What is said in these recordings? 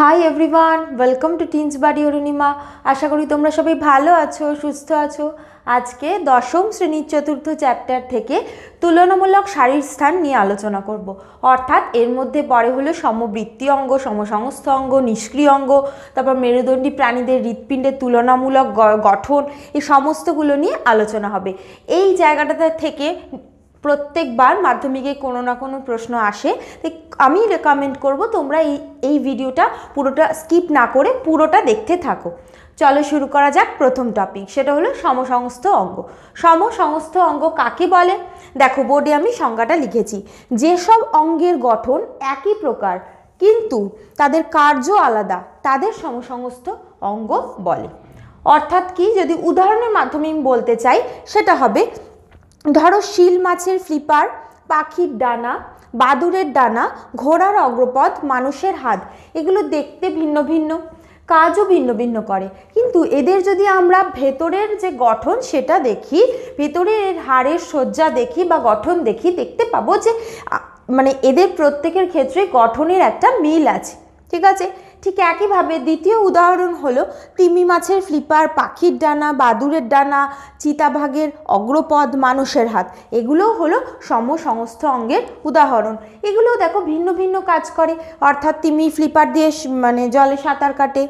High everyone welcome to টিনস বাড়ি অরুণিমা আশা করি তোমরা সবাই ভালো আছো, সুস্থ আছো। আজকে দশম শ্রেণির চতুর্থ চ্যাপ্টার থেকে তুলনামূলক শারীর স্থান নিয়ে আলোচনা করব। অর্থাৎ এর মধ্যে পড়ে হলো সমবৃত্তি অঙ্গ, সমসংস্থ অঙ্গ, নিষ্ক্রিয় অঙ্গ, তারপর মেরুদণ্ডী প্রাণীদের হৃৎপিণ্ডের তুলনামূলক গঠন, এই সমস্তগুলো নিয়ে আলোচনা হবে। এই জায়গাটাতে থেকে প্রত্যেকবার মাধ্যমিকে কোনো না কোনো প্রশ্ন আসে আমি রেকমেন্ড করব তোমরা এই এই ভিডিওটা পুরোটা স্কিপ না করে পুরোটা দেখতে থাকো। চলো শুরু করা যাক প্রথম টপিক সেটা হলো সমসংস্থ অঙ্গ। সমসংস্থ অঙ্গ কাকে বলে? দেখো, বোর্ডে আমি সংজ্ঞাটা লিখেছি। যেসব অঙ্গের গঠন একই প্রকার, কিন্তু তাদের কার্য আলাদা, তাদের সমসংস্থ অঙ্গ বলে। অর্থাৎ কি? যদি উদাহরণের মাধ্যমে বলতে চাই, সেটা হবে ধরো শিল মাছের ফ্লিপার, পাখির ডানা বাদুরের ডানা, ঘোড়ার অগ্রপথ, মানুষের হাত, এগুলো দেখতে ভিন্ন ভিন্ন, কাজও ভিন্ন ভিন্ন করে। কিন্তু এদের যদি আমরা ভেতরের যে গঠন সেটা দেখি, ভেতরের হাড়ের সজ্জা দেখি বা গঠন দেখি, দেখতে পাবো যে মানে এদের প্রত্যেকের ক্ষেত্রে গঠনের একটা মিল আছে, ঠিক আছে? ঠিক একইভাবে দ্বিতীয় উদাহরণ হলো তিমি মাছের ফ্লিপার, পাখির ডানা, বাদুরের ডানা চিতাভাগের অগ্রপদ, মানুষের হাত। এগুলোও হলো সমসংস্থ অঙ্গের উদাহরণ। এগুলোও দেখো ভিন্ন ভিন্ন কাজ করে। অর্থাৎ তিমি ফ্লিপার দিয়ে মানে জলে সাঁতার কাটে,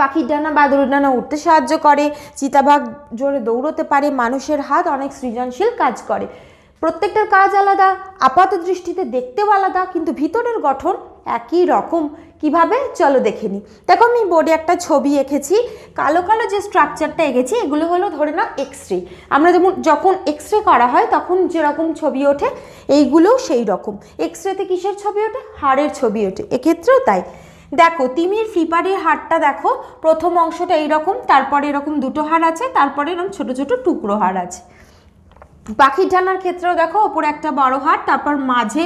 পাখির ডানা, বাদুরের ডানা উঠতে সাহায্য করে, চিতাবাঘ জোরে দৌড়তে পারে, মানুষের হাত অনেক সৃজনশীল কাজ করে। প্রত্যেকটার কাজ আলাদা, আপাত দৃষ্টিতে দেখতেও আলাদা, কিন্তু ভিতরের গঠন একই রকম। কীভাবে? চলো দেখে নিই দেখো আমি বোর্ডে একটা ছবি এঁকেছি। কালো কালো যে স্ট্রাকচারটা এঁকেছি, এগুলো হলো ধরে নাও এক্স রে আমরা যেমন যখন এক্স রে করা হয়, তখন যেরকম ছবি ওঠে, এইগুলোও সেই রকম। এক্স রেতে কিসের ছবি ওঠে? হাড়ের ছবি ওঠে। এক্ষেত্রেও তাই। দেখো, তিমির ফ্লিপারের হাড়টা দেখো। প্রথম অংশটা এইরকম, তারপরে এরকম দুটো হাড় আছে, তারপরে এরকম ছোটো ছোটো টুকরো হাড় আছে। পাখির ডানার ক্ষেত্রেও দেখো, ওপরে একটা বড় হাড়, তারপর মাঝে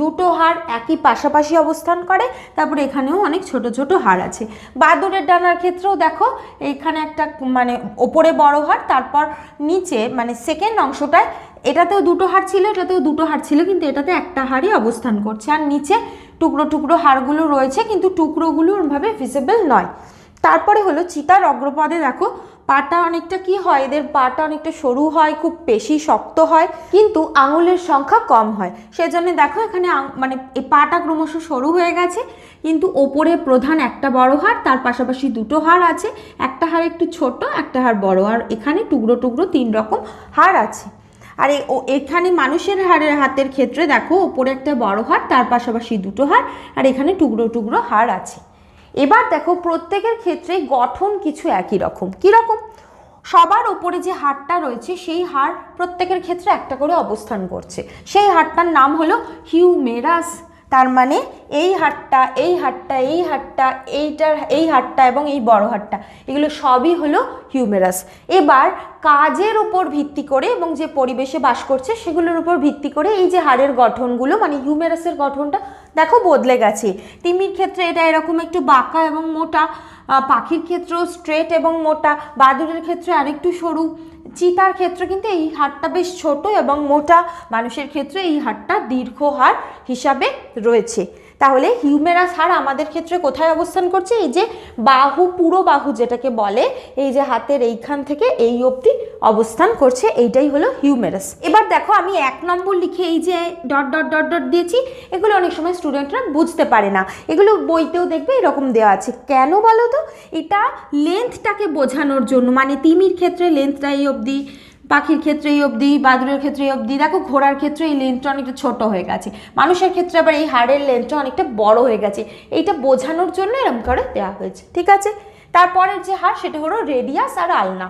দুটো হাড় একই পাশাপাশি অবস্থান করে, তারপর এখানেও অনেক ছোট ছোট হাড় আছে। বাদুরের ডানার ক্ষেত্রেও দেখো, এইখানে একটা মানে ওপরে বড় হাড়, তারপর নিচে মানে সেকেন্ড অংশটায় এটাতেও দুটো হাড় ছিল, এটাতেও দুটো হাড় ছিল, কিন্তু এটাতে একটা হাড়ই অবস্থান করছে। আর নিচে টুকরো টুকরো হাড়গুলো রয়েছে, কিন্তু টুকরোগুলো ওরভাবে ভিজিবল নয়। তারপরে হলো চিতার অগ্রপদে দেখো পাটা অনেকটা কি হয়? এদের পাটা অনেকটা সরু হয়, খুব বেশি শক্ত হয়, কিন্তু আঙুলের সংখ্যা কম হয়। সেজন্য দেখো এখানে মানে এই পাটা ক্রমশ সরু হয়ে গেছে, কিন্তু ওপরে প্রধান একটা বড় হাড়, তার পাশাপাশি দুটো হাড় আছে। একটা হাড় একটু ছোট, একটা হাড় বড়, আর এখানে টুকরো টুকরো তিন রকম হাড় আছে। আর এখানে মানুষের হাড়ের হাতের ক্ষেত্রে দেখো ওপরে একটা বড় হাড়, তার পাশাপাশি দুটো হাড়, আর এখানে টুকরো টুকরো হাড় আছে। এবার দেখো প্রত্যেকের ক্ষেত্রে গঠন কিছু একই রকম। কি রকম? সবার ওপরে যে হাড়টা রয়েছে, সেই হাড় প্রত্যেকের ক্ষেত্রে একটা করে অবস্থান করছে। সেই হাড়টার নাম হলো হিউমেরাস। তার মানে এই হাড়টা এই হাড়টা এই হাড়টা এইটার, এই হাড়টা এবং এই বড় হাড়টা এগুলো সবই হলো হিউমেরাস এবার কাজের উপর ভিত্তি করে এবং যে পরিবেশে বাস করছে, সেগুলোর উপর ভিত্তি করে এই যে হাড়ের গঠনগুলো মানে হিউমেরাসের গঠনটা, দেখো বদলে গেছে। তিমির ক্ষেত্রে এটা এরকম একটু বাঁকা এবং মোটা পাখির ক্ষেত্রেও স্ট্রেট এবং মোটা, বাদুরের ক্ষেত্রে আরেকটু সরু। চিতার ক্ষেত্রে কিন্তু এই হাড়টা বেশ ছোট এবং মোটা। মানুষের ক্ষেত্রে এই হাড়টা দীর্ঘ হাড় হিসাবে রয়েছে। তাহলে হিউমেরাস হাড় আমাদের ক্ষেত্রে কোথায় অবস্থান করছে? এই যে বাহু, পুরো বাহু যেটাকে বলে, এই যে হাতের এইখান থেকে এই অবধি অবস্থান করছে, এইটাই হলো হিউমেরাস। এবার দেখো, আমি এক নম্বর লিখে এই যে ডট ডট ডট ডট দিয়েছি, এগুলো অনেক সময় স্টুডেন্টরা বুঝতে পারে না। এগুলো বইতেও দেখবে, এরকম দেওয়া আছে। কেন বলো তো? এটা লেন্থটাকে বোঝানোর জন্য মানে তিমির ক্ষেত্রে লেন্থটা এই অবধি পাখির ক্ষেত্রে এই অবধি বাদুরের ক্ষেত্রে এই অবধি, দেখো ঘোড়ার ক্ষেত্রে এই লেন্থটা অনেকটা ছোট হয়ে গেছে। মানুষের ক্ষেত্রে আবার এই হাড়ের লেন্থটা অনেকটা বড় হয়ে গেছে। এইটা বোঝানোর জন্য এরকম করে দেওয়া হয়েছে, ঠিক আছে? তারপরের যে হাড়, সেটা হলো রেডিয়াস আর আলনা।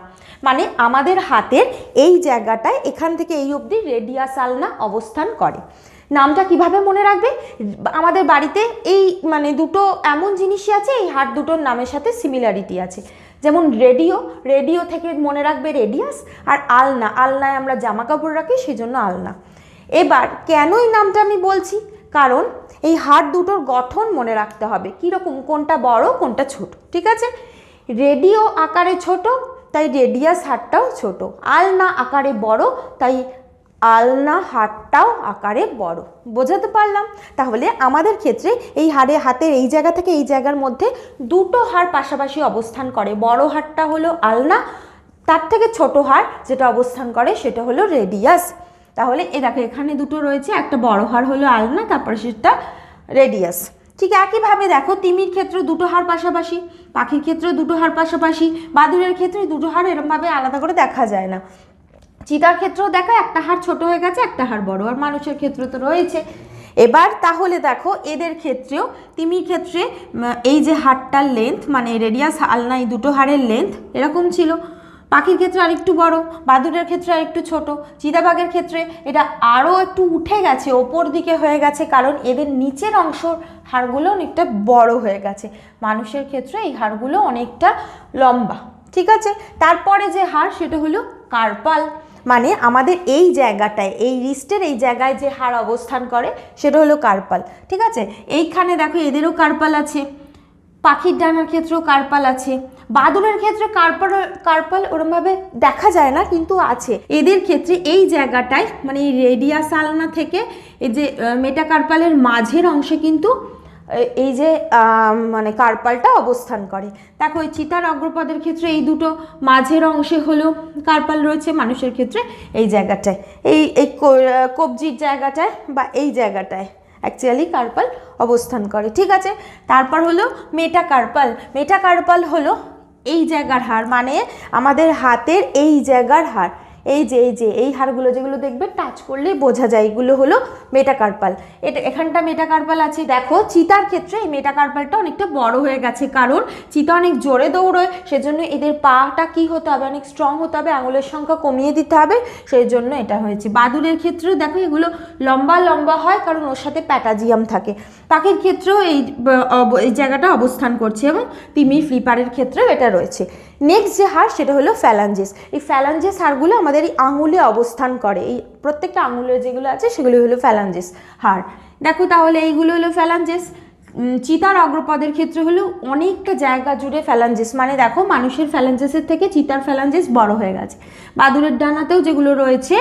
মানে আমাদের হাতের এই জায়গাটায় এখান থেকে এই অবধি রেডিয়াস আলনা অবস্থান করে। নামটা কীভাবে মনে রাখবে? আমাদের বাড়িতে এই মানে দুটো এমন জিনিসই আছে, এই হাড় দুটোর নামের সাথে সিমিলারিটি আছে। যেমন রেডিও রেডিও থেকে মনে রাখবে রেডিয়াস আর আলনা, আলনায় আমরা জামা কাপড় রাখি সেই জন্য আলনা। এবার কেন এই নামটা আমি বলছি? কারণ এই হাড় দুটোর গঠন মনে রাখতে হবে। কীরকম? কোনটা বড়, কোনটা ছোট, ঠিক আছে? রেডিও আকারে ছোট, তাই রেডিয়াস হাড়টাও ছোট। আলনা আকারে বড়, তাই আলনা হাড়টাও আকারে বড়। বোঝাতে পারলাম? তাহলে আমাদের ক্ষেত্রে এই হাড়ে, হাতের এই জায়গা থেকে এই জায়গার মধ্যে দুটো হাড় পাশাপাশি অবস্থান করে। বড় হাড়টা হলো আলনা, তার থেকে ছোট হাড় যেটা অবস্থান করে সেটা হলো রেডিয়াস। তাহলে এ দেখো, এখানে দুটো রয়েছে, একটা বড় হাড় হলো আলনা, তারপরে সেটা রেডিয়াস। ঠিক একইভাবে দেখো, তিমির ক্ষেত্রে দুটো হাড় পাশাপাশি, পাখির ক্ষেত্রে দুটো হাড় পাশাপাশি বাদুড়ের ক্ষেত্রে দুটো হাড় এরমভাবে আলাদা করে দেখা যায় না। চিতার ক্ষেত্রেও দেখা একটা হাড় ছোট হয়ে গেছে, একটা হাড় বড়। আর মানুষের ক্ষেত্রে তো রয়েছে। এবার তাহলে দেখো, এদের ক্ষেত্রেও, তিমির ক্ষেত্রে এই যে হাড়টার লেন্থ মানে রেডিয়াস আলনা, এই দুটো হাড়ের লেন্থ এরকম ছিল। পাখির ক্ষেত্রে আরেকটু বড়, বাদুড়ের ক্ষেত্রে আরেকটু ছোট, চিতাবাঘের ক্ষেত্রে এটা আরও একটু উঠে গেছে, ওপর দিকে হয়ে গেছে, কারণ এদের নিচের অংশ হাড়গুলো অনেকটা বড় হয়ে গেছে। মানুষের ক্ষেত্রে এই হাড়গুলো অনেকটা লম্বা, ঠিক আছে? তারপরে যে হাড়, সেটা হলো কার্পাল। মানে আমাদের এই জায়গাটায়, এই রিস্টের এই জায়গায় যে হাড় অবস্থান করে, সেটা হলো কার্পাল, ঠিক আছে? এইখানে দেখো এদেরও কার্পাল আছে, পাখির ডানার ক্ষেত্রেও কার্পাল আছে বাদুড়ের ক্ষেত্রে কার্পাল কার্পাল ওরমভাবে দেখা যায় না, কিন্তু আছে। এদের ক্ষেত্রে এই জায়গাটায় মানে এই রেডিয়াস থেকে, এই যে মেটা কার্পালের মাঝের অংশে কিন্তু এই যে মানে কার্পালটা অবস্থান করে। দেখো, এই চিতার অগ্রপদের ক্ষেত্রে এই দুটো মাঝের অংশে হলো কার্পাল রয়েছে, মানুষের ক্ষেত্রে এই জায়গাটায়। এই এই কবজির জায়গাটায় বা এই জায়গাটায় অ্যাকচুয়ালি কার্পাল অবস্থান করে, ঠিক আছে? তারপর হলো মেটা কার্পাল। মেটা কার্পাল হলো এই জায়গার হাড় মানে আমাদের হাতের এই জায়গার হাড় এই যে এই যে, এই হাড়গুলো যেগুলো দেখবে টাচ করলেই বোঝা যায় এগুলো হলো মেটাকার্পাল এটা, এখানটা মেটাকার্পাল আছে। দেখো, চিতার ক্ষেত্রে এই মেটাকার্পালটা অনেকটা বড় হয়ে গেছে, কারণ চিতা অনেক জোরে দৌড়োয়, সেজন্য এদের পাটা কি হতে হবে, অনেক স্ট্রং হতে হবে, আঙুলের সংখ্যা কমিয়ে দিতে হবে সেই জন্য এটা হয়েছে। বাদুড়ের ক্ষেত্রেও দেখো, এগুলো লম্বা লম্বা হয়, কারণ ওর সাথে প্যাটাজিয়াম থাকে। পাখির ক্ষেত্রেও এই এই জায়গাটা অবস্থান করছে এবং তিমি ফ্লিপারের ক্ষেত্রেও এটা রয়েছে। নেক্সট যে হাড়, সেটা হলো ফ্যালাঞ্জেস এই ফ্যালাঞ্জেস হাড়গুলো আমাদের এই আঙুলে অবস্থান করে। এই প্রত্যেকটা আঙুলের যেগুলো আছে সেগুলো হলো ফ্যালাঞ্জেস হাড়। দেখো তাহলে এইগুলো হলো ফ্যালাঞ্জেস চিতার অগ্রপদের ক্ষেত্রে হলো অনেকটা জায়গা জুড়ে ফ্যালাঞ্জেস মানে দেখো মানুষের ফ্যালাঞ্জেসের থেকে চিতার ফ্যালাঞ্জেস বড় হয়ে গেছে। বাদুরের ডানাতেও যেগুলো রয়েছে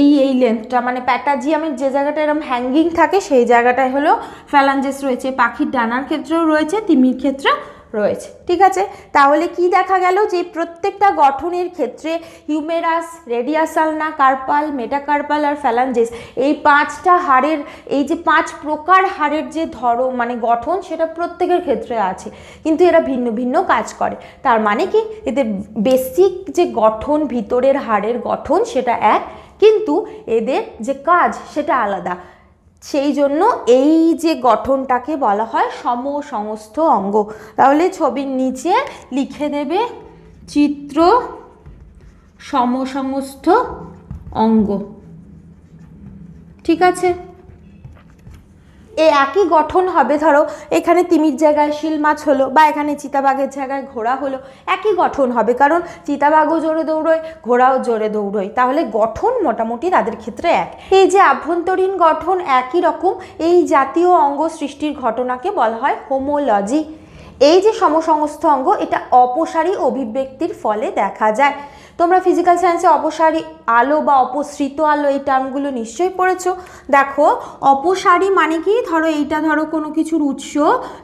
এই এই লেন্থটা মানে প্যাটাজিয়ামের যে জায়গাটা এরকম হ্যাঙ্গিং থাকে, সেই জায়গাটায় হলো ফ্যালাঞ্জেস রয়েছে। পাখির ডানার ক্ষেত্রেও রয়েছে, তিমির ক্ষেত্রেও রয়েছে। ঠিক আছে? তাহলে কি দেখা গেল? যে প্রত্যেকটা গঠনের ক্ষেত্রে হিউমেরাস রেডিয়াসালনা কার্পাল মেটাকার্পাল আর ফ্যালাঞ্জেস এই পাঁচটা হাড়ের, এই যে পাঁচ প্রকার হাড়ের যে ধরো মানে গঠন, সেটা প্রত্যেকের ক্ষেত্রে আছে। কিন্তু এরা ভিন্ন ভিন্ন কাজ করে। তার মানে কি? এদের বেসিক যে গঠন, ভিতরের হাড়ের গঠন, সেটা এক। কিন্তু এদের যে কাজ, সেটা আলাদা। সেই জন্য এই যে গঠনটাকে বলা হয় সম সমস্ত অঙ্গ। তাহলে ছবির নিচে লিখে দেবে চিত্র সমসমস্ত অঙ্গ। ঠিক আছে? এ একই গঠন হবে, ধরো, এখানে তিমির জায়গায় শিল মাছ হলো বা এখানে চিতাবাঘের জায়গায় ঘোড়া হলো, একই গঠন হবে, কারণ চিতাবাঘও জোরে দৌড়োয়, ঘোড়াও জোরে দৌড়োয়। তাহলে গঠন মোটামুটি তাদের ক্ষেত্রে এক। এই যে আভ্যন্তরীণ গঠন একই রকম, এই জাতীয় অঙ্গ সৃষ্টির ঘটনাকে বলা হয় হোমোলজি এই যে সমসংস্থ অঙ্গ, এটা অপসারী অভিব্যক্তির ফলে দেখা যায়। তোমরা ফিজিক্যাল সায়েন্সে অপসারী আলো বা অপসৃত আলো এই টার্মগুলো নিশ্চয়ই পড়েছ। দেখো, অপসারী মানে কি? ধরো এইটা ধরো কোনো কিছুর উৎস,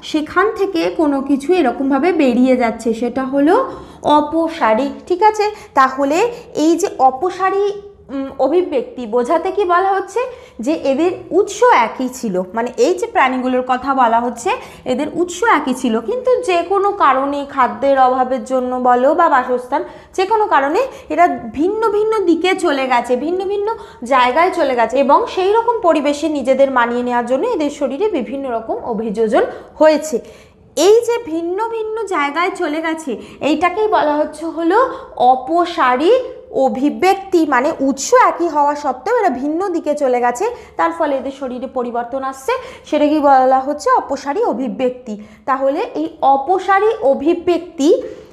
সেখান থেকে কোনো কিছু এরকমভাবে বেরিয়ে যাচ্ছে, সেটা হলো অপসারী, ঠিক আছে? তাহলে এই যে অপসারী অভিব্যক্তি বোঝাতে কি বলা হচ্ছে? যে এদের উৎস একই ছিল। মানে এই যে প্রাণীগুলোর কথা বলা হচ্ছে, এদের উৎস একই ছিল। কিন্তু যে কোনো কারণে, খাদ্যের অভাবের জন্য বলো বা বাসস্থান, যে কোনো কারণে এরা ভিন্ন ভিন্ন দিকে চলে গেছে, ভিন্ন ভিন্ন জায়গায় চলে গেছে এবং সেই রকম পরিবেশে নিজেদের মানিয়ে নেওয়ার জন্য এদের শরীরে বিভিন্ন রকম অভিযোজন হয়েছে। এই যে ভিন্ন ভিন্ন জায়গায় চলে গেছে, এইটাকেই বলা হচ্ছে হলো অপসারী অভিব্যক্তি মানে উৎস একই হওয়া সত্ত্বেও এরা ভিন্ন দিকে চলে গেছে। তার ফলে এদের শরীরে পরিবর্তন আসছে। সেটা কি বলা হচ্ছে অপসারী অভিব্যক্তি। তাহলে এই অপসারী অভিব্যক্তি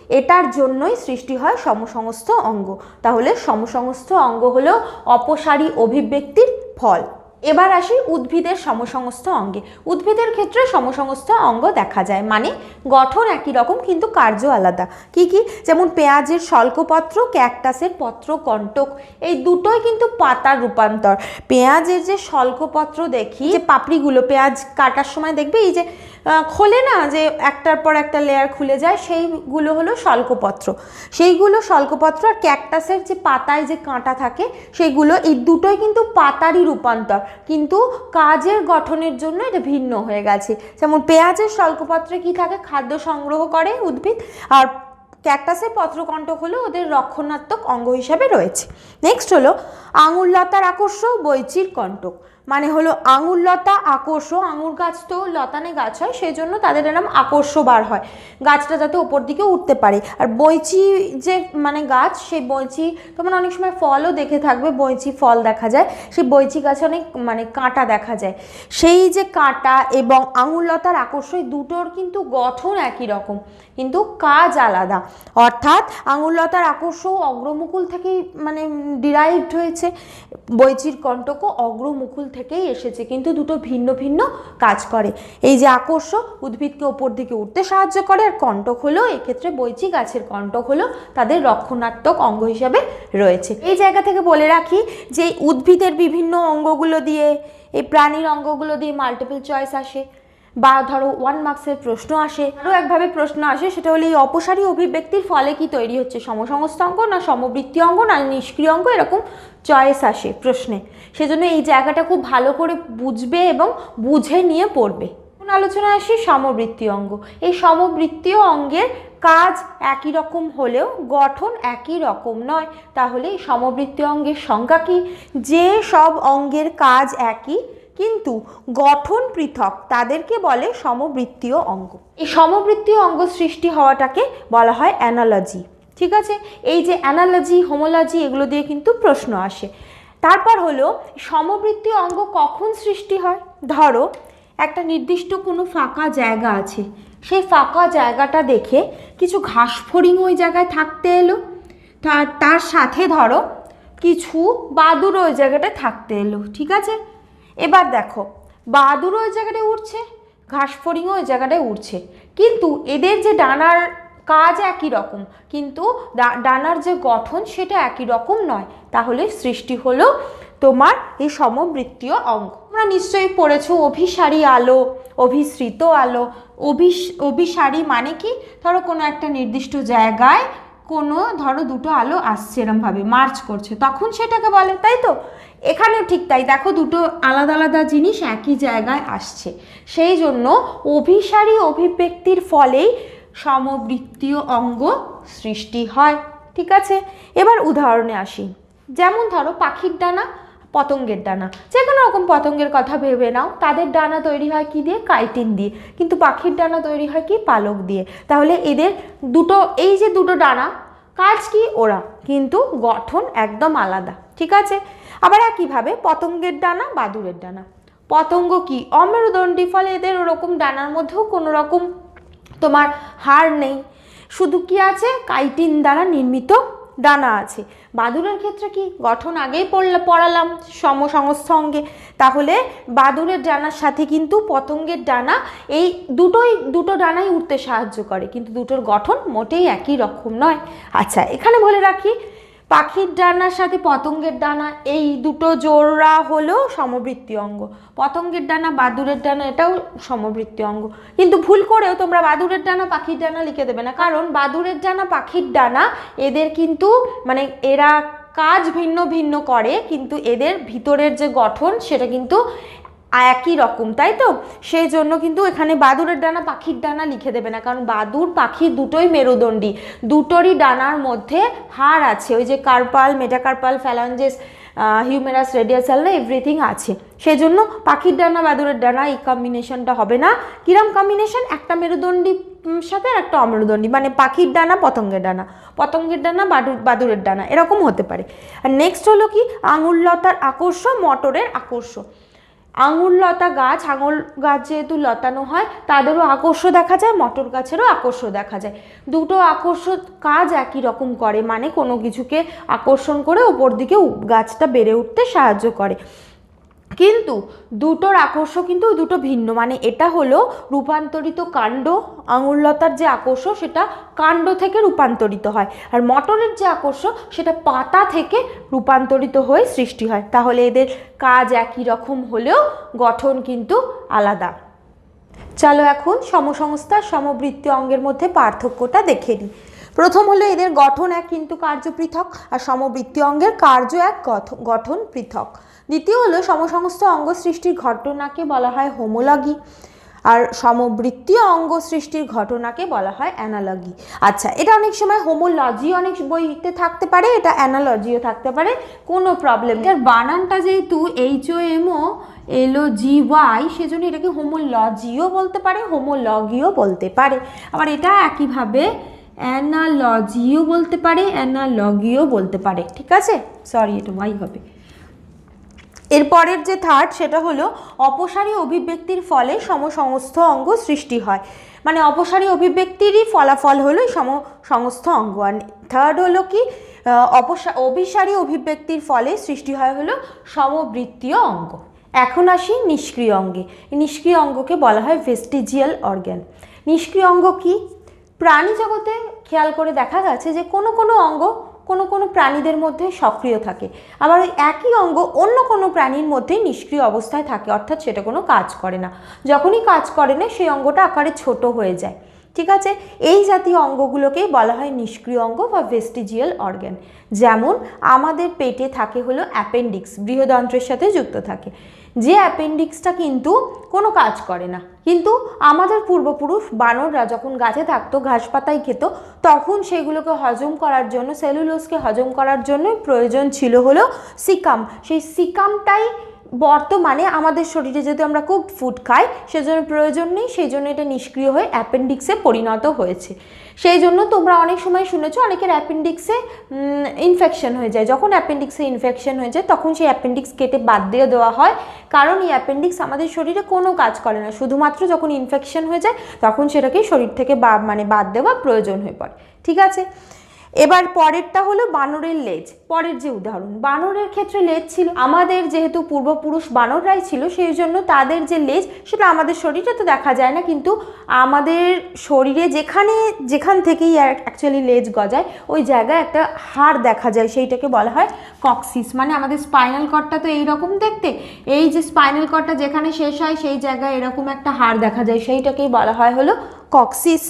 এটার জন্যই সৃষ্টি হয় সমসংস্থ অঙ্গ। তাহলে সমসংস্থ অঙ্গ হলো অপসারী অভিব্যক্তির ফল। এবার আসি উদ্ভিদের সমসংস্থ অঙ্গে। উদ্ভিদের ক্ষেত্রে সমসংস্থ অঙ্গ দেখা যায় মানে গঠন একই রকম কিন্তু কার্য আলাদা। কি কি? যেমন পেঁয়াজের স্বল্পপত্র, ক্যাকটাসের পত্র কণ্টক এই দুটোই কিন্তু পাতার রূপান্তর। পেঁয়াজের যে স্বল্পপত্র দেখি, যে পাপড়িগুলো, পেঁয়াজ কাটার সময় দেখবে, এই যে খোলে না যে একটার পর একটা লেয়ার খুলে যায়, সেইগুলো হলো শল্কপত্র সেইগুলো শল্কপত্র আর ক্যাকটাসের যে পাতায় যে কাঁটা থাকে সেইগুলো এই দুটোই কিন্তু পাতারই রূপান্তর। কিন্তু কাজের গঠনের জন্য এটা ভিন্ন হয়ে গেছে। যেমন পেঁয়াজের শল্কপত্রে কি থাকে? খাদ্য সংগ্রহ করে উদ্ভিদ, আর ক্যাকটাসের পত্রকণ্টক হলো ওদের রক্ষণাত্মক অঙ্গ হিসাবে রয়েছে। নেক্সট হলো আঙুর লতার আকর্ষ বৈচির কণ্টক। মানে হলো আঙুর লতা, আকর্ষ। আঙুর গাছ তো লতানে গাছ হয়, সেই জন্য তাদের নাম আকর্ষ বার হয়। গাছটা যাতে ওপর দিকে উঠতে পারে। আর বৈচি যে মানে গাছ, সেই বৈচি তোমরা অনেক সময় ফলও দেখে থাকবে বৈচি ফল দেখা যায়। সেই বৈচি গাছে অনেক মানে কাঁটা দেখা যায়। সেই যে কাঁটা এবং আঙুর লতার আকর্ষ দুটোর কিন্তু গঠন একই রকম, কিন্তু কাজ আলাদা। অর্থাৎ আঙুর লতার আকর্ষ অগ্রমুকুল থেকেই মানে ডিরাইভড হয়েছে। বৈচির কণ্টকও অগ্রমুকুল থেকেই এসেছে, কিন্তু দুটো ভিন্ন ভিন্ন কাজ করে। এই যে আকর্ষ উদ্ভিদকে ওপর দিকে উঠতে সাহায্য করে, আর কণ্টক হলো এক্ষেত্রে বৈচি গাছের কণ্টক হলো তাদের রক্ষণাত্মক অঙ্গ হিসাবে রয়েছে। এই জায়গা থেকে বলে রাখি যে উদ্ভিদের বিভিন্ন অঙ্গগুলো দিয়ে, এই প্রাণীর অঙ্গগুলো দিয়ে মাল্টিপল চয়েস আসে। বা ধরো ওয়ান মার্কসের প্রশ্ন আসে। আরও একভাবে প্রশ্ন আসে, সেটা হলো এই অপসারী অভিব্যক্তির ফলে কি তৈরি হচ্ছে? সমসমস্ত অঙ্গ না সমবৃত্তি অঙ্গ না নিষ্ক্রিয় অঙ্গ? এরকম চয়েস আসে প্রশ্নে। সেজন্য এই জায়গাটা খুব ভালো করে বুঝবে এবং বুঝে নিয়ে পড়বে। আলোচনা আসি সমবৃত্তীয় অঙ্গ। এই সমবৃত্তীয় অঙ্গের কাজ একই রকম হলেও গঠন একই রকম নয়। তাহলে এই সমবৃত্তীয় অঙ্গের সংজ্ঞা কি? যে সব অঙ্গের কাজ একই, কিন্তু গঠন পৃথক তাদেরকে বলে সমবৃত্তীয় অঙ্গ। এই সমবৃত্তীয় অঙ্গ সৃষ্টি হওয়াটাকে বলা হয় অ্যানালজি। ঠিক আছে? এই যে অ্যানালজি, হোমোলজি এগুলো দিয়ে কিন্তু প্রশ্ন আসে। তারপর হলো, সমবৃত্তীয় অঙ্গ কখন সৃষ্টি হয়? ধরো, একটা নির্দিষ্ট কোনো ফাঁকা জায়গা আছে। সেই ফাঁকা জায়গাটা দেখে কিছু ঘাস ফড়িং ওই জায়গায় থাকতে এলো। তার তার সাথে ধরো, কিছু বাদুর ওই জায়গাটায় থাকতে এলো, ঠিক আছে? এবার দেখো, বাদুর ওই জায়গাটায় উঠছে ঘাস ফড়িংও ওই জায়গাটায় উঠছে কিন্তু এদের যে ডানার কাজ একই রকম, কিন্তু ডানার যে গঠন সেটা একই রকম নয়। তাহলে সৃষ্টি হলো তোমার এই সমবৃত্তীয় অঙ্গ। তোমরা নিশ্চয়ই পড়েছো অভিসারী আলো, অভিসৃত আলো। অভিস, অভিসারী মানে কি? ধরো কোনো একটা নির্দিষ্ট জায়গায় কোনো, ধরো দুটো আলো আসছে এরমভাবে, মার্চ করছে, তখন সেটাকে বলে, তাই তো? এখানেও ঠিক তাই, দেখো দুটো আলাদা আলাদা জিনিস একই জায়গায় আসছে। সেই জন্য অভিসারী অভিব্যক্তির ফলেই সমবৃত্তীয় অঙ্গ সৃষ্টি হয়। ঠিক আছে? এবার উদাহরণে আসি। যেমন ধরো পাখির ডানা, পতঙ্গের ডানা। যে কোনো রকম পতঙ্গের কথা ভেবে নাও। তাদের ডানা তৈরি হয় কি দিয়ে? কাইটিন দিয়ে। কিন্তু পাখির ডানা তৈরি হয় কি? পালক দিয়ে। তাহলে এদের দুটো, এই যে দুটো ডানা, কাজ কি? ওরা কিন্তু গঠন একদম আলাদা। ঠিক আছে? আবার একইভাবে পতঙ্গের ডানা বাদুরের ডানা। পতঙ্গ কি? অমেরুদণ্ডী ফলে এদের ওরকম ডানার মধ্যেও কোনো রকম তোমার হাড় নেই। শুধু কি আছে? কাইটিন দ্বারা নির্মিত ডানা আছে। বাদুরের ক্ষেত্রে কি গঠন আগেই পড়লে পড়ালাম সমসংস্থঙ্গে তাহলে বাদুরের ডানার সাথে কিন্তু পতঙ্গের ডানা এই দুটোই দুটো ডানাই উঠতে সাহায্য করে। কিন্তু দুটোর গঠন মোটেই একই রকম নয়। আচ্ছা এখানে বলে রাখি পাখির ডানার সাথে পতঙ্গের ডানা, এই দুটো জোড়া হলো সমবৃত্তি অঙ্গ। পতঙ্গের ডানা বাদুরের ডানা, এটাও সমবৃত্তি অঙ্গ। কিন্তু ভুল করেও তোমরা বাদুরের ডানা, পাখির ডানা লিখে দেবে না। কারণ বাদুরের ডানা, পাখির ডানা, এদের কিন্তু মানে এরা কাজ ভিন্ন ভিন্ন করে, কিন্তু এদের ভিতরের যে গঠন, সেটা কিন্তু একই রকম, তাই তো? সেই জন্য কিন্তু এখানে বাদুরের ডানা পাখির ডানা লিখে দেবে না, কারণ বাদুর পাখি দুটোই মেরুদণ্ডী। দুটোরই ডানার মধ্যে হাড় আছে, ওই যে কার্পাল, মেটাকার্পাল, ফ্যালাঞ্জেস হিউমেরাস রেডিয়াসাল না এভরিথিং আছে। সেই জন্য পাখির ডানা বাদুরের ডানা, এই কম্বিনেশনটা হবে না। কিরম কম্বিনেশন একটা মেরুদণ্ডী সাথে আর একটা অমেরুদণ্ডী মানে পাখির ডানা, পতঙ্গের ডানা। পতঙ্গের ডানা বাদুর বাদুরের ডানা, এরকম হতে পারে। আর নেক্সট হলো কি? আঙুর লতার আকর্ষ মটরের আকর্ষ আঙুর লতা গাছ, আঙুল গাছ যেহেতু লতানো হয়, তাদেরও আকর্ষ দেখা যায়, মটর গাছেরও আকর্ষ দেখা যায়। দুটো আকর্ষ কাজ একই রকম করে মানে কোনো কিছুকে আকর্ষণ করে ওপর দিকে গাছটা বেড়ে উঠতে সাহায্য করে। কিন্তু দুটোর আকর্ষ কিন্তু দুটো ভিন্ন। মানে এটা হলো রূপান্তরিত কাণ্ড আঙুরলতার যে আকর্ষ সেটা কাণ্ড থেকে রূপান্তরিত হয়। আর মটরের যে আকর্ষ সেটা পাতা থেকে রূপান্তরিত হয়ে সৃষ্টি হয়। তাহলে এদের কাজ একই রকম হলেও গঠন কিন্তু আলাদা। চলো এখন সমসংস্থার সমবৃত্তি অঙ্গের মধ্যে পার্থক্যটা দেখে নিই। প্রথম হলো এদের গঠন এক কিন্তু কার্য পৃথক, আর সমবৃত্তি অঙ্গের কার্য এক গঠ- গঠন পৃথক। দ্বিতীয় হলো সমসংস্থ অঙ্গ সৃষ্টির ঘটনাকে বলা হয় হোমোলগি আর সমবৃত্তীয় অঙ্গ সৃষ্টির ঘটনাকে বলা হয় অ্যানালগি আচ্ছা এটা অনেক সময় হোমোলজি অনেক বইতে থাকতে পারে, এটা অ্যানালজিও থাকতে পারে, কোনো প্রবলেম এটার বানানটা যেহেতু এইচ ও এমও এলো জি ওয়াই সেজন্য এটাকে হোমোলজিও বলতে পারে হোমোলগিও বলতে পারে। আবার এটা একইভাবে অ্যানালজিও বলতে পারে অ্যানালগিও বলতে পারে, ঠিক আছে? সরি এটা ওয়াই হবে। এরপরের যে থার্ড সেটা হলো অপসারী অভিব্যক্তির ফলে সমসংস্থ অঙ্গ সৃষ্টি হয়। মানে অপসারী অভিব্যক্তিরই ফলাফল হলো সমসংস্থ অঙ্গ। আর থার্ড হলো কি? অপসা, অভিসারী অভিব্যক্তির ফলে সৃষ্টি হয় হলো সমবৃত্তীয় অঙ্গ। এখন আসি নিষ্ক্রিয় অঙ্গে। নিষ্ক্রিয় অঙ্গকে বলা হয় ভেস্টিজিয়াল অর্গ্যান নিষ্ক্রিয় অঙ্গ কি? প্রাণী জগতে খেয়াল করে দেখা গেছে যে কোনো কোনো অঙ্গ কোনো কোনো প্রাণীদের মধ্যে সক্রিয় থাকে। আবার ওই একই অঙ্গ অন্য কোনো প্রাণীর মধ্যে নিষ্ক্রিয় অবস্থায় থাকে, অর্থাৎ সেটা কোনো কাজ করে না। যখনই কাজ করে না, সেই অঙ্গটা আকারে ছোট হয়ে যায়। ঠিক আছে? এই জাতীয় অঙ্গগুলোকেই বলা হয় নিষ্ক্রিয় অঙ্গ বা ভেস্টিজিয়াল অর্গ্যান যেমন আমাদের পেটে থাকে হলো অ্যাপেন্ডিক্স বৃহদন্ত্রের সাথে যুক্ত থাকে। যে অ্যাপেন্ডিক্সটা কিন্তু কোনো কাজ করে না। কিন্তু আমাদের পূর্বপুরুষ বানররা যখন গাছে থাকতো, ঘাস পাতায় খেত, তখন সেগুলোকে হজম করার জন্য সেলুলোসকে হজম করার জন্য প্রয়োজন ছিল হলো সিকাম। সেই সিকামটাই বর্তমানে আমাদের শরীরে যেহেতু আমরা কুকড ফুড খাই, সেজন্য প্রয়োজন নেই সেই জন্য এটা নিষ্ক্রিয় হয়ে অ্যাপেন্ডিক্সে পরিণত হয়েছে। সেই জন্য তোমরা অনেক সময় শুনেছো, অনেকের অ্যাপেন্ডিক্সে ইনফেকশন হয়ে যায়। যখন অ্যাপেন্ডিক্সে ইনফেকশন হয়ে যায়, তখন সেই অ্যাপেন্ডিক্স কেটে বাদ দিয়ে দেওয়া হয়। কারণ এই অ্যাপেন্ডিক্স আমাদের শরীরে কোনো কাজ করে না। শুধুমাত্র যখন ইনফেকশন হয়ে যায়, তখন সেটাকে শরীর থেকে বা মানে বাদ দেওয়া প্রয়োজন হয়ে পড়ে। ঠিক আছে? এবার পরেরটা হলো বানরের লেজ। পরের যে উদাহরণ, বানরের ক্ষেত্রে লেজ ছিল। আমাদের যেহেতু পূর্বপুরুষ বানররাই ছিল, সেই জন্য তাদের যে লেজ, সেটা আমাদের শরীরে তো দেখা যায় না, কিন্তু আমাদের শরীরে যেখানে, যেখান থেকেই অ্যাকচুয়ালি লেজ গজায়, ওই জায়গায় একটা হাড় দেখা যায়, সেইটাকে বলা হয় কক্সিস মানে আমাদের স্পাইনাল কর্ডটা তো এইরকম দেখতে, এই যে স্পাইনাল কর্ডটা যেখানে শেষ হয়, সেই জায়গায় এরকম একটা হাড় দেখা যায়, সেইটাকেই বলা হয় হলো কক্সিস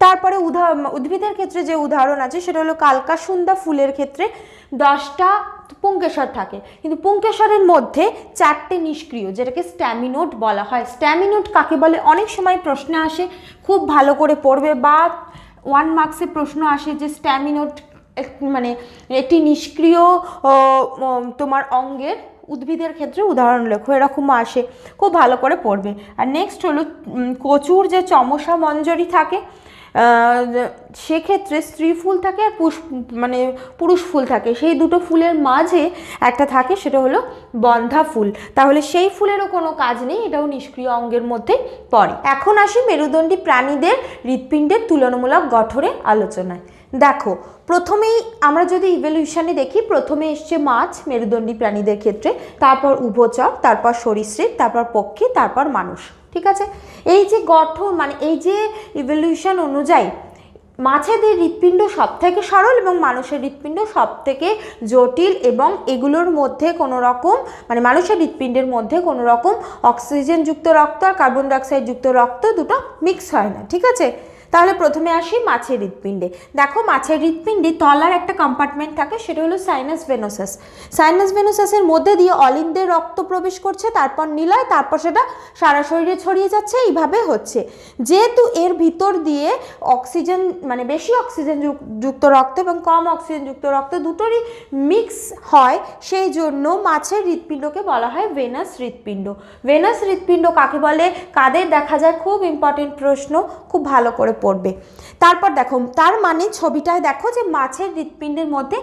তারপরে উদ্ভিদের ক্ষেত্রে যে উদাহরণ আছে, সেটা হলো কালকাসুন্দা ফুলের ক্ষেত্রে দশটা পুঙ্কেশ্বর থাকে। কিন্তু পুঙ্কেশ্বরের মধ্যে চারটে নিষ্ক্রিয়, যেটাকে স্ট্যামিনোট বলা হয়। স্ট্যামিনোট কাকে বলে? অনেক সময় প্রশ্নে আসে, খুব ভালো করে পড়বে বা ওয়ান মার্কসে প্রশ্ন আসে যে স্ট্যামিনোট মানে একটি নিষ্ক্রিয় তোমার অঙ্গের উদ্ভিদের ক্ষেত্রে উদাহরণ লেখো, এরকম আসে, খুব ভালো করে পড়বে। আর নেক্সট হলো কচুর যে চমসা মঞ্জরি থাকে সেক্ষেত্রে স্ত্রী ফুল থাকে আর পুষ মানে পুরুষ ফুল থাকে। সেই দুটো ফুলের মাঝে একটা থাকে, সেটা হলো বন্ধা ফুল। তাহলে সেই ফুলেরও কোনো কাজ নেই, এটাও নিষ্ক্রিয় অঙ্গের মধ্যে পড়ে। এখন আসি মেরুদণ্ডী প্রাণীদের হৃৎপিণ্ডের তুলনামূলক গঠনে আলোচনায়। দেখো, প্রথমেই আমরা যদি ইভলিউশনে দেখি, প্রথমে এসছে মাছ মেরুদণ্ডী প্রাণীদের ক্ষেত্রে, তারপর উভচর, তারপর সরীসৃপ, তারপর পক্ষী, তারপর মানুষ। ঠিক আছে? এই যে গঠন মানে এই যে ইভলিউশন অনুযায়ী, মাছেদের হৃৎপিণ্ড সব থেকে সরল এবং মানুষের হৃৎপিণ্ড সবথেকে জটিল এবং এগুলোর মধ্যে কোনো রকম মানে মানুষের হৃৎপিণ্ডের মধ্যে কোনো রকম অক্সিজেনযুক্ত রক্ত আর কার্বন ডাইঅক্সাইডযুক্ত রক্ত দুটো মিক্স হয় না, ঠিক আছে? তাহলে প্রথমে আসি মাছের হৃৎপিণ্ডে। দেখো, মাছের হৃৎপিণ্ডে তলার একটা কম্পার্টমেন্ট থাকে, সেটা হলো সাইনাস ভেনোসাস সাইনাস ভেনোসাসের মধ্যে দিয়ে অলিন্দের রক্ত প্রবেশ করছে, তারপর নিলয়, তারপর সেটা সারা শরীরে ছড়িয়ে যাচ্ছে, এইভাবে হচ্ছে। যেহেতু এর ভিতর দিয়ে অক্সিজেন মানে বেশি অক্সিজেন যুক- যুক্ত রক্ত এবং কম অক্সিজেন যুক্ত রক্ত দুটোরই মিক্স হয়, সেই জন্য মাছের হৃৎপিণ্ডকে বলা হয় ভেনাস হৃৎপিণ্ড। ভেনাস হৃৎপিণ্ড কাকে বলে? কাদের দেখা যায়? খুব ইম্পর্টেন্ট প্রশ্ন, খুব ভালো করে পড়বে। তারপর দেখো, তার মানে ছবিটায় দেখো যে মাছের হৃৎপিণ্ডের মধ্যে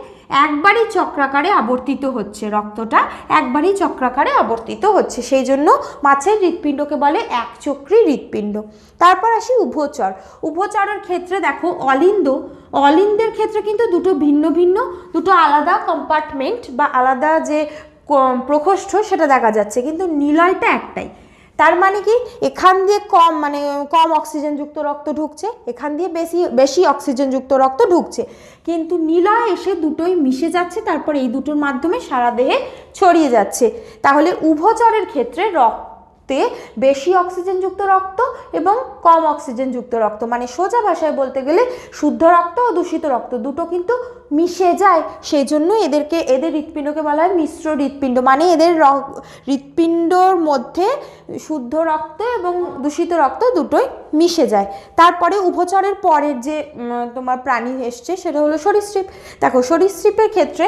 একবারই চক্রাকারে আবর্তিত হচ্ছে, রক্তটা একবারই চক্রাকারে আবর্তিত হচ্ছে। সেই জন্য মাছের হৃৎপিণ্ডকে বলে একচক্রী হৃৎপিণ্ড। তারপর আসি উভচর। উভচরের ক্ষেত্রে দেখো অলিন্দ। অলিন্দের ক্ষেত্রে কিন্তু দুটো ভিন্ন ভিন্ন, দুটো আলাদা কম্পার্টমেন্ট বা আলাদা যে প্রকোষ্ঠ সেটা দেখা যাচ্ছে, কিন্তু নিলয়টা একটাই। তার মানে কি? এখান দিয়ে কম মানে কম অক্সিজেনযুক্ত রক্ত ঢুকছে, এখান দিয়ে বেশি বেশি অক্সিজেনযুক্ত রক্ত ঢুকছে। কিন্তু নিলয় এসে দুটোই মিশে যাচ্ছে, তারপর এই দুটোর মাধ্যমে সারা দেহে ছড়িয়ে যাচ্ছে। তাহলে উভচরের ক্ষেত্রে রক্তে বেশি অক্সিজেনযুক্ত রক্ত এবং কম অক্সিজেনযুক্ত রক্ত। মানে সোজা ভাষায় বলতে গেলে শুদ্ধ রক্ত ও দূষিত রক্ত দুটো কিন্তু মিশে যায়। সেই জন্য এদেরকে, এদের হৃৎপিণ্ডকে বলা হয় মিশ্র হৃৎপিণ্ড। মানে এদের হৃৎপিণ্ডর মধ্যে শুদ্ধ রক্ত এবং দূষিত রক্ত দুটোই মিশে যায়। তারপরে উভচরের পরের যে তোমার প্রাণী এসছে সেটা হলো সরীসৃপ। দেখো, সরীসৃপের ক্ষেত্রে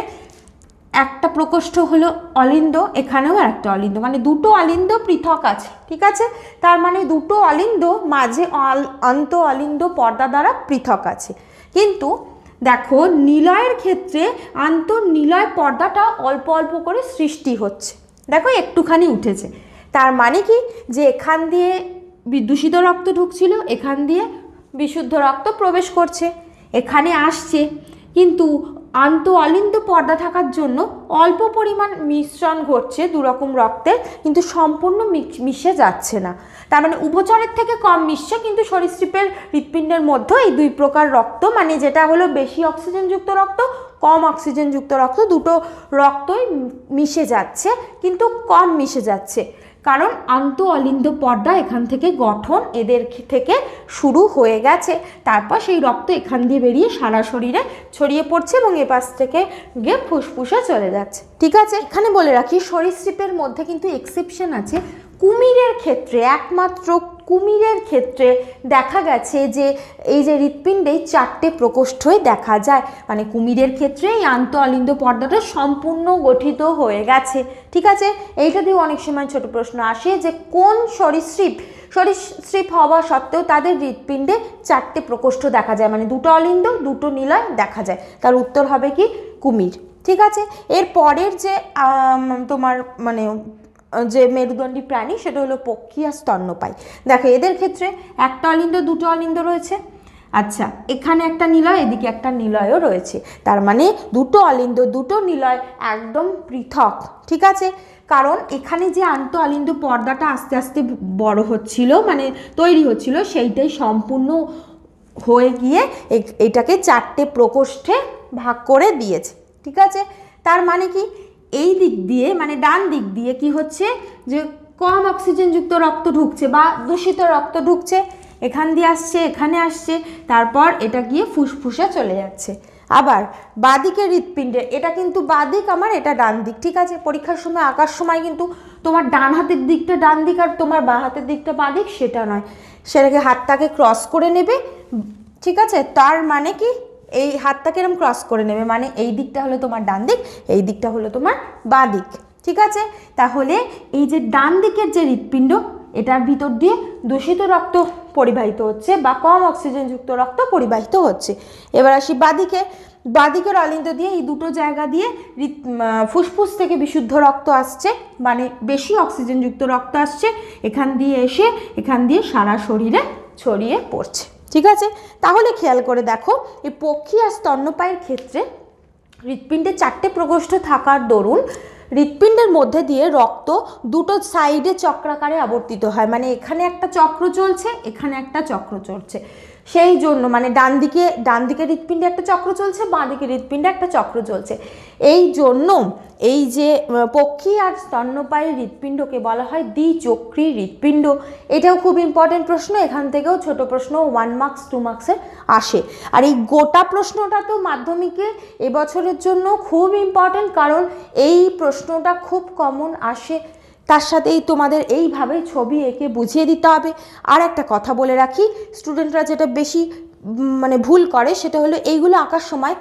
একটা প্রকোষ্ঠ হলো অলিন্দ, এখানেও আর একটা অলিন্দ মানে দুটো অলিন্দ পৃথক আছে, ঠিক আছে? তার মানে দুটো অলিন্দ মাঝে অল- অন্ত অলিন্দ পর্দা দ্বারা পৃথক আছে। কিন্তু দেখো, নিলয়ের ক্ষেত্রে আন্তর নিলয় পর্দাটা অল্প অল্প করে সৃষ্টি হচ্ছে। দেখো, একটুখানি উঠেছে। তার মানে কি? যে এখান দিয়ে বিদূষিত রক্ত ঢুকছিল, এখান দিয়ে বিশুদ্ধ রক্ত প্রবেশ করছে, এখানে আসছে। কিন্তু আন্ত অলিন্দ পর্দা থাকার জন্য অল্প পরিমাণ মিশ্রণ ঘটছে দুরকম রক্তের কিন্তু সম্পূর্ণ মিশ- যাচ্ছে না। তার মানে উভচরের থেকে কম মিশছে কিন্তু সরীসৃপের হৃৎপিণ্ডের মধ্যে এই দুই প্রকার রক্ত মানে যেটা হলো বেশি অক্সিজেনযুক্ত রক্ত, কম অক্সিজেনযুক্ত রক্ত, দুটো রক্তই মিশে যাচ্ছে, কিন্তু কম মিশে যাচ্ছে। কারণ আন্ত অলিন্দ পর্দা এখান থেকে গঠন এদের থেকে শুরু হয়ে গেছে। তারপর সেই রক্ত এখান দিয়ে বেরিয়ে সারা শরীরে ছড়িয়ে পড়ছে এবং এ পাশ থেকে গিয়ে ফুসফুসে চলে যাচ্ছে। ঠিক আছে, এখানে বলে রাখি, সরীসৃপের মধ্যে কিন্তু এক্সেপশন আছে। কুমিরের ক্ষেত্রে একমাত্র কুমিরের ক্ষেত্রে দেখা গেছে যে এই যে হৃৎপিণ্ডেই চারটে প্রকোষ্ঠই দেখা যায়। মানে কুমিরের ক্ষেত্রে এই আন্ত অলিন্দ পর্দাটা সম্পূর্ণ গঠিত হয়ে গেছে। ঠিক আছে? এইটা দিয়ে অনেক সময় ছোট প্রশ্ন আসে যে কোন সরীসৃপ সরীসৃপ হওয়া সত্ত্বেও তাদের হৃৎপিণ্ডে চারটে প্রকোষ্ঠ দেখা যায়। মানে দুটো অলিন্দ দুটো নিলয় দেখা যায়। তার উত্তর হবে কি? কুমির। ঠিক আছে? এর পরের যে তোমার মানে যে মেরুদণ্ডী প্রাণী সেটা হলো পক্ষী আর স্তন্যপায়ী দেখো, এদের ক্ষেত্রে একটা অলিন্দ, দুটো অলিন্দ রয়েছে। আচ্ছা এখানে একটা নিলয়, এদিকে একটা নিলয়ও রয়েছে। তার মানে দুটো অলিন্দ, দুটো নিলয় একদম পৃথক, ঠিক আছে? কারণ এখানে যে আন্ত অলিন্দ পর্দাটা আস্তে আস্তে বড় হচ্ছিল মানে তৈরি হচ্ছিল, সেইটাই সম্পূর্ণ হয়ে গিয়ে এটাকে চারটে প্রকোষ্ঠে ভাগ করে দিয়েছে, ঠিক আছে? তার মানে কি? এই দিক দিয়ে মানে ডান দিক দিয়ে কি হচ্ছে? যে কম অক্সিজেনযুক্ত রক্ত ঢুকছে বা দূষিত রক্ত ঢুকছে, এখান দিয়ে আসছে, এখানে আসছে, তারপর এটা গিয়ে ফুসফুসে চলে যাচ্ছে। আবার বাদিকে হৃৎপিণ্ডের এটা কিন্তু বাদিক, আমার এটা ডান দিক, ঠিক আছে? পরীক্ষার সময়, আঁকার সময় কিন্তু তোমার ডান হাতের দিকটা ডান দিক আর তোমার বাঁ হাতের দিকটা বাঁ দিক, সেটা নয়। সেটাকে হাতটাকে ক্রস করে নেবে, ঠিক আছে? তার মানে কি? এই হাতটাকে এরকম ক্রস করে নেবে? মানে এই দিকটা হলো তোমার ডান দিক, এই দিকটা হলো তোমার বাঁ দিক। ঠিক আছে? তাহলে এই যে ডান দিকের যে হৃৎপিণ্ড, এটার ভিতর দিয়ে দূষিত রক্ত পরিবাহিত হচ্ছে বা কম অক্সিজেনযুক্ত রক্ত পরিবাহিত হচ্ছে। এবার আসি বাদিকে বাদিকের অলিন্দ দিয়ে এই দুটো জায়গা দিয়ে ফুসফুস থেকে বিশুদ্ধ রক্ত আসছে মানে বেশি অক্সিজেনযুক্ত রক্ত আসছে, এখান দিয়ে এসে এখান দিয়ে সারা শরীরে ছড়িয়ে পড়ছে। ঠিক আছে? তাহলে খেয়াল করে দেখো, এই পক্ষী আর স্তন্যপায়ের ক্ষেত্রে হৃৎপিণ্ডে চারটে প্রকোষ্ঠ থাকার দরুন হৃৎপিণ্ডের মধ্যে দিয়ে রক্ত দুটো সাইডে চক্রাকারে আবর্তিত হয়। মানে এখানে একটা চক্র চলছে, এখানে একটা চক্র চলছে। সেই জন্য মানে ডান দিকে ডান দিকে হৃৎপিণ্ডে একটা চক্র চলছে, বাঁ দিকে হৃৎপিণ্ডে একটা চক্র চলছে। এই জন্য এই যে পক্ষী আর স্তন্যপায়ী হৃৎপিণ্ডকে বলা হয় দ্বিচক্রী হৃৎপিণ্ড। এটাও খুব ইম্পর্টেন্ট প্রশ্ন, এখান থেকেও ছোট প্রশ্ন ওয়ান মার্কস টু মার্কসের আসে। আর এই গোটা প্রশ্নটা তো মাধ্যমিকে এবছরের জন্য খুব ইম্পর্টেন্ট কারণ এই প্রশ্নটা খুব কমন আসে তার সাথেই তোমাদের এইভাবে ছবি এঁকে বুঝিয়ে দিতে হবে। আর একটা কথা বলে রাখি স্টুডেন্টরা যেটা বেশি মানে ভুল করে সেটা হলো এইগুলো আঁকার সময়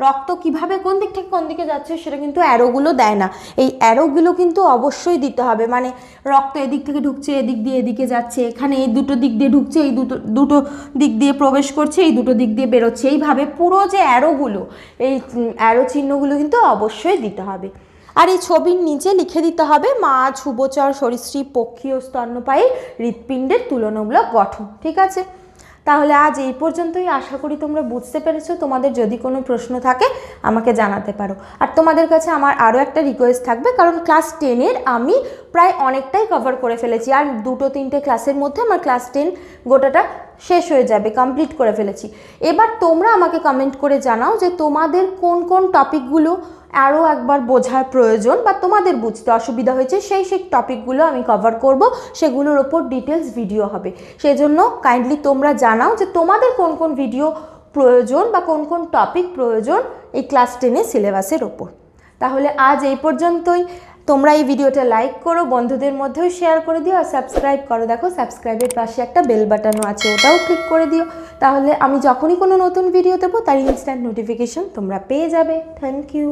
রক্ত কীভাবে কোন দিক থেকে কোন দিকে যাচ্ছে সেটা কিন্তু অ্যারোগুলো দেয় না। এই অ্যারোগুলো কিন্তু অবশ্যই দিতে হবে। মানে রক্ত এদিক থেকে ঢুকছে, এদিক দিয়ে এদিকে যাচ্ছে, এখানে এই দুটো দিক দিয়ে ঢুকছে, এই দুটো দুটো দিক দিয়ে প্রবেশ করছে, এই দুটো দিক দিয়ে বেরোচ্ছে। এইভাবে পুরো যে অ্যারোগুলো এই অ্যারো চিহ্নগুলো কিন্তু অবশ্যই দিতে হবে। আর এই ছবির নিচে লিখে দিতে হবে মাছ উভচর সরীসৃপ পক্ষী ও স্তন্যপায়ী হৃৎপিণ্ডের তুলনামূলক গঠন, ঠিক আছে? তাহলে আজ এই পর্যন্তই। আশা করি তোমরা বুঝতে পেরেছ। তোমাদের যদি কোনো প্রশ্ন থাকে, আমাকে জানাতে পারো। আর তোমাদের কাছে আমার আরও একটা রিকোয়েস্ট থাকবে, কারণ ক্লাস টেনের আমি প্রায় অনেকটাই কভার করে ফেলেছি। আর দুটো তিনটে ক্লাসের মধ্যে আমার ক্লাস টেন গোটাটা শেষ হয়ে যাবে কমপ্লিট করে ফেলেছি। এবার তোমরা আমাকে কমেন্ট করে জানাও যে তোমাদের কোন কোন টপিকগুলো আরও একবার বোঝার প্রয়োজন বা তোমাদের বুঝতে অসুবিধা হয়েছে, সেই সেই টপিকগুলো আমি কভার করব, সেগুলোর ওপর ডিটেলস ভিডিও হবে। সেজন্য কাইন্ডলি তোমরা জানাও যে তোমাদের কোন কোন ভিডিও প্রয়োজন বা কোন কোন টপিক প্রয়োজন এই ক্লাস টেনের সিলেবাসের ওপর। তাহলে আজ এই পর্যন্তই। তোমরা এই ভিডিওটা লাইক করো, বন্ধুদের মধ্যেও শেয়ার করে দিও আর সাবস্ক্রাইব করো। দেখো সাবস্ক্রাইবের পাশে একটা বেল বাটনও আছে, ওটাও ক্লিক করে দিও। তাহলে আমি যখনই কোনো নতুন ভিডিও দেবো, তার ইনস্ট্যান্ট নোটিফিকেশন তোমরা পেয়ে যাবে। Thank you